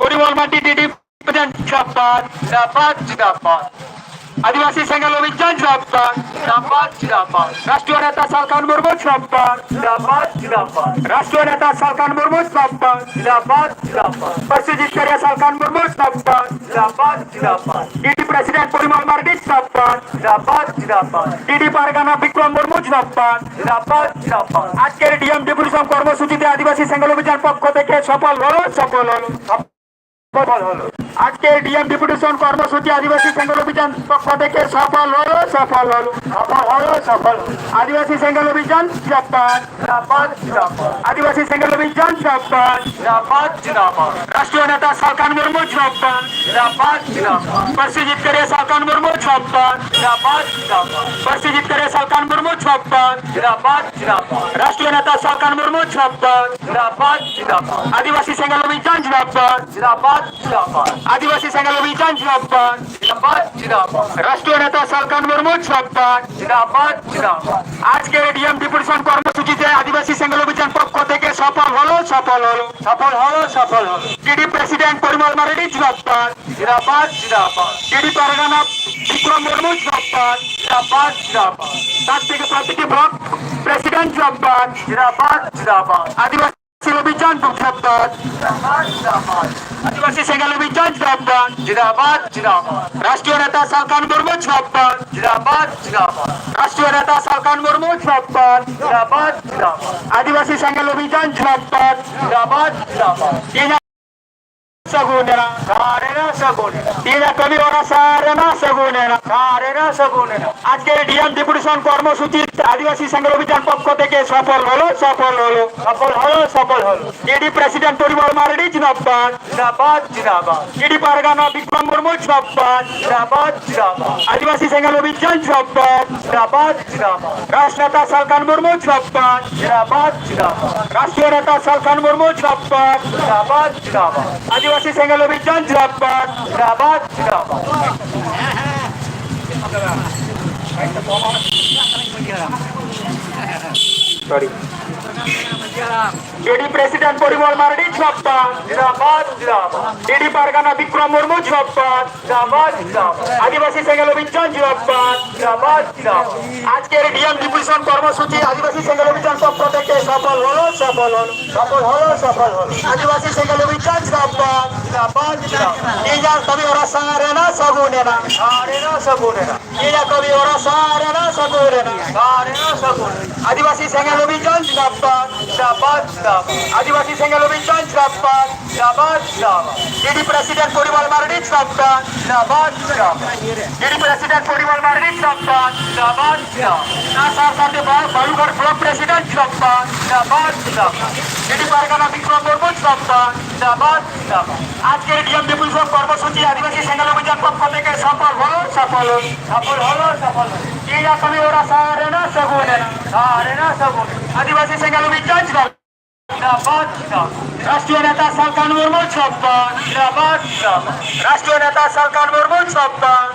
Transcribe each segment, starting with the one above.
পরিমল মাটি ডিডি জিন্দাবাদ জিন্দাবাদ জিন্দাবাদ। আদিবাসী সেঙ্গেল অভিযান জিন্দাবাদ। জিন্দাবাদ জিন্দাবাদ। রাষ্ট্রীয় নেতা সালকান মুর্মু জিন্দাবাদ জিন্দাবাদ জিন্দাবাদ। রাষ্ট্রীয় নেতা সালকান মুর্মু জিন্দাবাদ জিন্দাবাদ। জিন্দাবাদ পরিচিত করে সালকান মুর্মু জিন্দাবাদ জিন্দাবাদ। জিন্দাবাদ ডিডি প্রেসিডেন্ট পরিমল মার্ডি জিন্দাবাদ জিন্দাবাদ। জিন্দাবাদ ডিডি পারগানা বিক্রম মুর্মু জিন্দাবাদ জিন্দাবাদ জিন্দাবাদ। আজকের ডিএম ডেপুটেশন কর্মসূচিতে আদিবাসী সেঙ্গেল অভিযান পক্ষ থেকে সফল হলো সফল হলো। সফল হলো আজকের ডিএম ডেপুটেশন কর্মসূচি আদিবাসী সেঙ্গল অভিযান পক্ষ থেকে সফল হলো সফল হলো সফল হলো সফল হলো। আদিবাসী সেঙ্গল অভিযান জিন্দাবাদ জিন্দাবাদ জিন্দাবাদ। আদিবাসী সেঙ্গল অভিযান জিন্দাবাদ জিন্দাবাদ জিন্দাবাদ। রাষ্ট্রীয় নেতা সালকান মুর্মু, জিন্দাবাদ জিন্দাবাদ জিন্দাবাদ। পরিচিত করে সালকান মুর্মু, জিন্দাবাদ জিন্দাবাদ জিন্দাবাদ। পরিচিত করে সালকান মুর্মু, জিন্দাবাদ জিন্দাবাদ জিন্দাবাদ। রাষ্ট্রীয় নেতা সালকান মুর্মু, জিন্দাবাদ জিন্দাবাদ। জিন্দাবাদ আদিবাসী সেঙ্গল অভিযান জিন্দাবাদ। আদিবাসী সেঙ্গল অভিযান জিন্দাবাদ জিন্দাবাদ জিন্দাবাদ রাষ্ট্রীয় নেতা সালকান মুর্মু জিন্দাবাদ জিন্দাবাদ জিন্দাবাদ আজকের ডিএম ডেপুটেশন কর্মসূচিতে আদিবাসী অভিযান পক্ষ থেকে সফল হলো সফল হলো সফল হলো সফল হলো। ডিডি প্রেসিডেন্ট পরিমল মারেডি জিন্দাবাদ ডিডি পারগানা, বিক্রম মুর্মু জিন্দাবাদ তার থেকে প্রতিটি ব্লক প্রেসিডেন্ট জিন্দাবাদ জিন্দাবাদ জিন্দাবাদ আদিবাসী অভিযান জিন্দাবাদ আদিবাসী সেঙ্গেল অভিযান জিন্দাবাদ জিন্দাবাদ জিন্দাবাদ। রাষ্ট্রীয় নেতা সালকান মুর্মু জিন্দাবাদ জিন্দাবাদ জিন্দাবাদ। রাষ্ট্রীয় নেতা সালকান মুর্মু জিন্দাবাদ জিন্দাবাদ জিন্দাবাদ। আদিবাসী সেঙ্গেল অভিযান জিন্দাবাদ জিন্দাবাদ জিন্দাবাদ। সগুনেরা সারেরা সগুনেরা তিনা কবি ওরা সারেনা সগুনেরা সারেরা সগুনেরা আজকের ডিএম ডেপুটেশন কর্মসূচি আদিবাসী সংঘের অভিযান পক্ষ থেকে সফল হলো সফল হলো সফল হলো সফল হলো। ডিডি প্রেসিডেন্ট পরিমল মারডি, জিন্দাবাদ জিন্দাবাদ জিন্দাবাদ। ডিডি পারগানা, বিক্রম মুর্মু, জিন্দাবাদ জিন্দাবাদ জিন্দাবাদ। আদিবাসী সংঘের অভিযান, জিন্দাবাদ জিন্দাবাদ জিন্দাবাদ। রাষ্ট্র নেতা সালকান মুর্মু, জিন্দাবাদ জিন্দাবাদ জিন্দাবাদ। রাষ্ট্রীয় নেতা সালকান মুর্মু, জিন্দাবাদ জিন্দাবাদ জিন্দাবাদ। আদিবাসী সেঙ্গেল অভিযান সরি ডিডি প্রেসিডেন্ট পরিমল মারডি ডিডি পারগানা বিক্রম মুর্মু জিন্দাবাদ আদিবাসী সেঙ্গেল অভিযান জিন্দাবাদ জিন্দাবাদ জিন্দাবাদ আজকের ডিএম ডিভিশন কর্মসূচি আদিবাসী সেঙ্গেল অভিযান পক্ষ থেকে সফল হলো সফল হলো সফল হলো সফল হলো। আদিবাসী সেঙ্গেল অভিযান জিন্দাবাদ জিন্দাবাদ জিন্দাবাদ ইজা কবি ওরা সারে না সগুনে না সারে না সগুনে না ইজা কবি लोबी সারে না সগুনে না সারে না लोबी আদিবাসী সেঙ্গেল জিন্দাবাদ জিন্দাবাদ জিন্দাবাদ ডিডি প্রেসিডেন্ট পরিমল মারডি জিন্দাবাদ জিন্দাবাদ জিন্দাবাদ ডিডি প্রেসিডেন্ট পরিমল মারডি জিন্দাবাদ জিন্দাবাদ জিন্দাবাদ না স্যার সাথে বালুঘাট ব্লক প্রেসিডেন্ট জিন্দাবাদ জিন্দাবাদ জিন্দাবাদ ডিডি পারগানা বিক্রম মুর্মু জিন্দাবাদ জিন্দাবাদ জিন্দাবাদ আজকের ডিএম ডেপুটেশন কর্মসূচি আদিবাসী অভিযান পক্ষ থেকে সফল হলো সফল হলো সফল হলো সফল হলো। এই আসলে ওরা? সারে না সগুনে না সারে না সগুনে আদিবাসী জিন্দাবাদ জিন্দাবাদ রাষ্ট্রীয় নেতা সালকান মুর্মু জিন্দাবাদ রাষ্ট্রীয় নেতা সালকান মুর্মু জিন্দাবাদ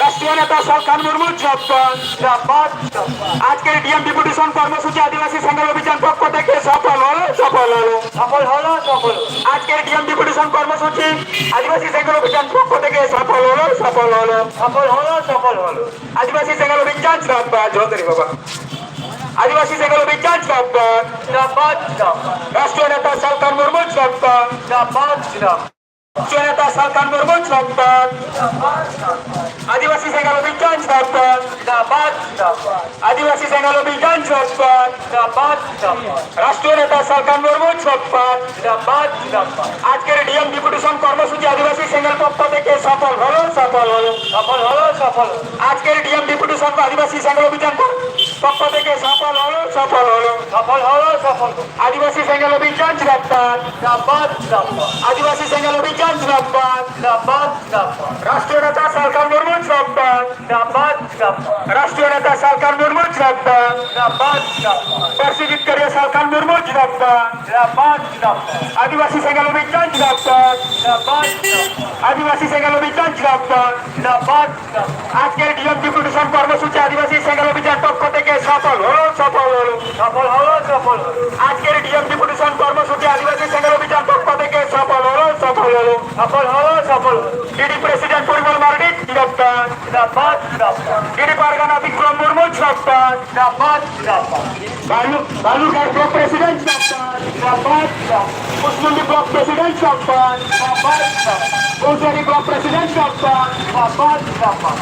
রাষ্ট্রীয় নেতা সরকার মুর্মু আজকের ডিএম ডেপুটেশন কর্মসূচি আদিবাসী সেঙ্গেল অভিযান পক্ষ থেকে সফল হলো সফল হলো। সফল হলো, সফল। আজকের ডিএম ডেপুটেশন কর্মসূচি আদিবাসী সেঙ্গেল অভিযান পক্ষ থেকে সফল হলো সফল হলো। সফল হলো সফল হলো। আদিবাসী সেঙ্গেল অভিযান জিন্দাবাদ জোহরি বাবা। আদিবাসী জিন্দাবাদ জিন্দাবাদ জিন্দাবাদ রাষ্ট্রীয় নেতা সরকার মুর্মু জিন্দাবাদ জিন্দাবাদ জিন্দাবাদ রাষ্ট্রীয় নেতা সরকার মুর্মু জিন্দাবাদ আদিবাসী সেঙ্গেল অভিযান জিন্দাবাদ। আদিবাসী সেঙ্গেল অভিযান জিন্দাবাদ। রাষ্ট্রীয় নেতা সরকার মুর্মু জিন্দাবাদ। আজকের ডিএম ডেপুটেশন কর্মসূচি আদিবাসী সেঙ্গেল পক্ষ থেকে সফল হলো সফল হলো সফল হলো, সফল। আজকের ডিএম ডেপুটেশন আদিবাসী সেঙ্গেল অভিযান পক্ষ থেকে সফল হলো সফল হলো সফল হলো। আদিবাসী সেঙ্গেল অভিযান, জিন্দাবাদ জিন্দাবাদ জিন্দাবাদ। আদিবাসী সেঙ্গেল অভিযান, জিন্দাবাদ জিন্দাবাদ জিন্দাবাদ। রাষ্ট্রীয় নেতা সরকার মুর্মু, জিন্দাবাদ জিন্দাবাদ। রাষ্ট্রীয় নেতা সরকার মুর্মু জিন্দাবাদ পরিষদ সরকার মুর্মু আদিবাসী সেঙ্গেল জিন্দাবাদ আদিবাসী সেঙ্গেল জিন্দাবাদ আজকের ডিএম ডিপুটেশন কর্মসূচি আদিবাসী সেঙ্গেল অভিযান পক্ষ থেকে সফল হলো সফল হলো। সফল হলো সফল আজকের ডিএম ডিপুটেশন কর্মসূচি আদিবাসী সেঙ্গেল অভিযান পক্ষ থেকে সফল হলো সফল হলো। সফল হলো সফল ডিডি প্রেসিডেন্ট পরিমল মার্ডি জিন্দাবাদ জিন্দাবাদ জিন্দাবাদ ডিডি পারগানা বিক্রম মুর্মু জিন্দাবাদ জিন্দাবাদ জিন্দাবাদ বালু বালুঘাট ব্লক প্রেসিডেন্ট জিন্দাবাদ জিন্দাবাদ জিন্দাবাদ মুসলিম ব্লক প্রেসিডেন্ট জিন্দাবাদ জিন্দাবাদ জিন্দাবাদ কৌশলী ব্লক প্রেসিডেন্ট জিন্দাবাদ জিন্দাবাদ জিন্দাবাদ